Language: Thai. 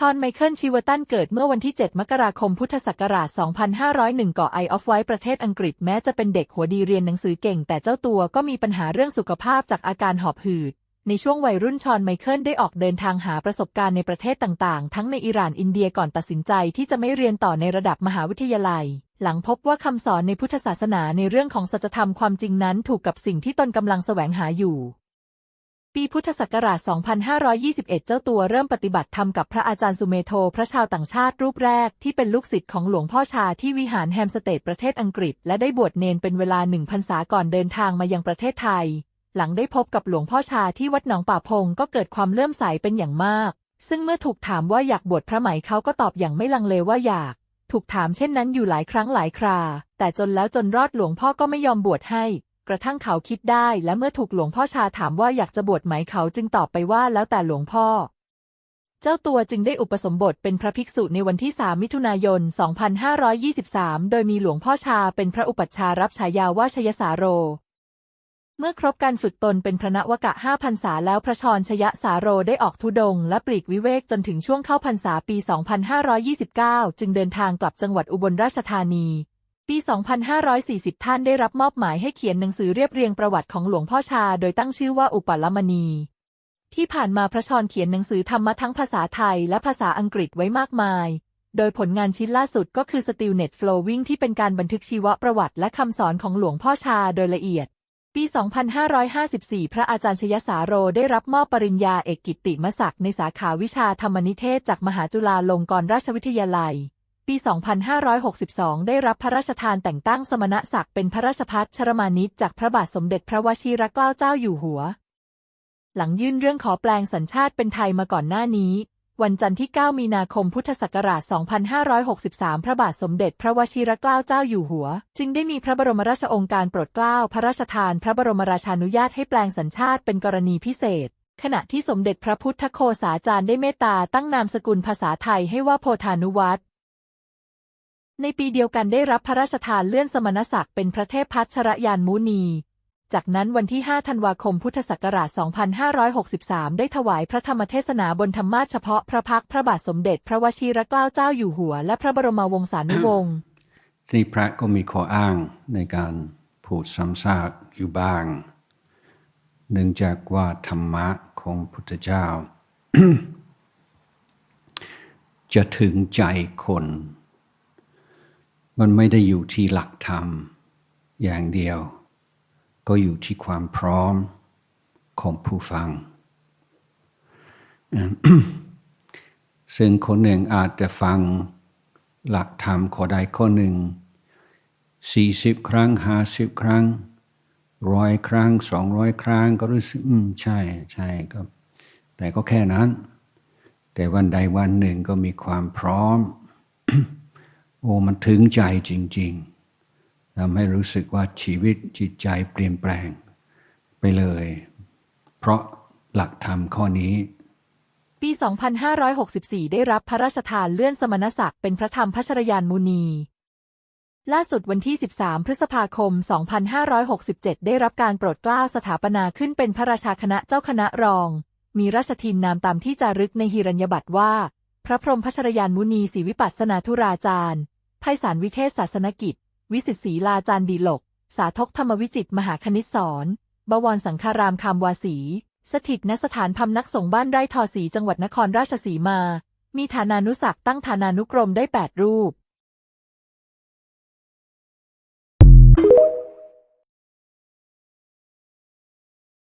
ชอนไมเคิลชิวตันเกิดเมื่อวันที่ 7 มกราคมพุทธศักราช 2501กาะไอออฟไว้ประเทศอังกฤษแม้จะเป็นเด็กหัวดีเรียนหนังสือเก่ง แต่เจ้าตัวก็มีปัญหาเรื่องสุขภาพจากอาการหอบหืด ในช่วงวัยรุ่นชอนไมเคิลได้ออกเดินทางหาประสบการณ์ในประเทศต่างๆ ทั้งในอิหร่านอินเดียก่อนตัดสินใจที่จะไม่เรียนต่อในระดับมหาวิทยาลัย หลังพบว่าคำสอนในพุทธศาสนาในเรื่องของสัจธรรมความจริงนั้นถูกกับสิ่งที่ตนกำลังแสวงหาอยู่ ปีพุทธศักราช 2521 เจ้าตัวเริ่มปฏิบัติธรรมกับพระอาจารย์สุเมโทพระชาวต่างชาติรูปแรกที่เป็นลูกศิษย์ของหลวงพ่อชาที่วิหารแฮมสเตดประเทศอังกฤษ และได้บวชเนนเป็นเวลาหนึ่งพรรษาก่อนเดินทางมายังประเทศไทย หลังได้พบกับหลวงพ่อชาที่วัดหนองป่าพงก็เกิดความเลื่อมใสเป็นอย่างมาก ซึ่งเมื่อถูกถามว่าอยากบวชพระไหมเขาก็ตอบอย่างไม่ลังเลว่าอยาก ถูกถามเช่นนั้นอยู่หลายครั้งหลายครา แต่จนแล้วจนรอดหลวงพ่อก็ไม่ยอมบวชให้ กระทั่งเขาคิดได้และเมื่อถูกหลวงพ่อชาถามว่าอยากจะบวชไหมเขาจึงตอบไปว่าแล้วแต่หลวงพ่อ เจ้าตัวจึงได้อุปสมบทเป็นพระภิกษุในวันที่ 3 มิถุนายน 2523 โดยมีหลวงพ่อชาเป็นพระอุปัชฌาย์รับฉายาว่าชยสาโร เมื่อครบการฝึกตนเป็นพระนวกะห้าพรรษาแล้วพระชรชยสาโรได้ออกทุดง และปลีกวิเวกจนถึงช่วงเข้าพรรษาปี 2529 จึงเดินทางกลับจังหวัดอุบลราชธานี ปี 2540 ท่านได้รับมอบหมายให้เขียนหนังสือเรียบเรียงประวัติของหลวงพ่อชา โดยตั้งชื่อว่าอุปลมณี ที่ผ่านมาพระชรเขียนหนังสือธรรมะทั้งภาษาไทยและภาษาอังกฤษไว้มากมาย โดยผลงานชิ้นล่าสุดก็คือ Stillnet Flowing ที่เป็นการบันทึกชีวประวัติและคำสอนของหลวงพ่อชาโดยละเอียด ปี 2554 พระอาจารย์ชยสาโรได้รับมอบปริญญาเอกกิตติมศักดิ์ในสาขาวิชาธรรมนิเทศจากมหาจุฬาลงกรณราชวิทยาลัย ปี 2562 ได้รับพระราชทานแต่งตั้งสมณศักดิ์เป็นพระราชพัฒชรมานิตจากพระบาทสมเด็จพระวชิรเกล้าเจ้าอยู่หัว หลังยื่นเรื่องขอแปลงสัญชาติเป็นไทยมาก่อนหน้านี้ วันจันทร์ที่ 9 มีนาคมพุทธศักราช 2563 พระบาทสมเด็จพระวชิรเกล้าเจ้าอยู่หัว จึงได้มีพระบรมราชองค์การโปรดเกล้าพระราชทาน พระบรมราชานุญาตให้แปลงสัญชาติเป็นกรณีพิเศษขณะที่สมเด็จพระพุทธโฆษาจารย์ได้เมตตาตั้งนามสกุลภาษาไทยให้ว่าโพธานุวัตร ในปีเดียวกันได้รับพระราชทานเลื่อนสมณศักดิ์เป็นพระเทพพัชรยานมุนี จากนั้นวันที่ 5 ธันวาคมพุทธศักราช 2563 ได้ถวายพระธรรมเทศนาบนธรรมาเฉพาะพระพักตร์พระบาทสมเด็จ พระวชิรเกล้าเจ้าอยู่หัว และพระบรมวงศานุวงศ์ที่พระก็มีข้ออ้างในการพูดซ้ำซากอยู่บ้าง เนื่องจากว่าธรรมะของพุทธเจ้า จะถึงใจคน มันไม่ได้อยู่ที่หลักธรรม อย่างเดียว ก็อยู่ที่ความพร้อมของผู้ฟัง ซึ่งคนหนึ่งอาจจะฟังหลักธรรมข้อใดข้อหนึ่งสี่สิบครั้งห้าสิบครั้งร้อยครั้งสองร้อยครั้งก็รู้สึกอืมใช่ใช่ก็แต่ก็แค่นั้น แต่วันใดวันหนึ่งก็มีความพร้อม โอ้มันถึงใจจริง ๆทำให้รู้สึกว่าชีวิตจิตใจเปลี่ยนแปลงไปเลย เพราะหลักธรรมข้อนี้ ปี 2564 ได้รับพระราชทานเลื่อนสมณศักดิ์เป็นพระธรรมพัชรยานมุนี ล่าสุดวันที่ 13 พฤษภาคม 2567 ได้รับการโปรดเกล้าสถาปนาขึ้นเป็นพระราชาคณะเจ้าคณะรอง มีราชทินนามตามที่จารึกในหิรัญญบัตรว่า พระพรหมพัชรยานมุนีศรีวิปัสสนาธุราจารย์ ไพศาลวิเทศศาสนกิจ วิสิตศรีลาจารดีหลก สาธกธรรมวิจิตมหาคณิตสอนบวรสังฆารามคามวาสี สถิตณสถานพำนักสงฆ์บ้านไร่ทอสีจังหวัดนครราชสีมา มีฐานานุศักตั้งฐานานุกรมได้ 8 รูป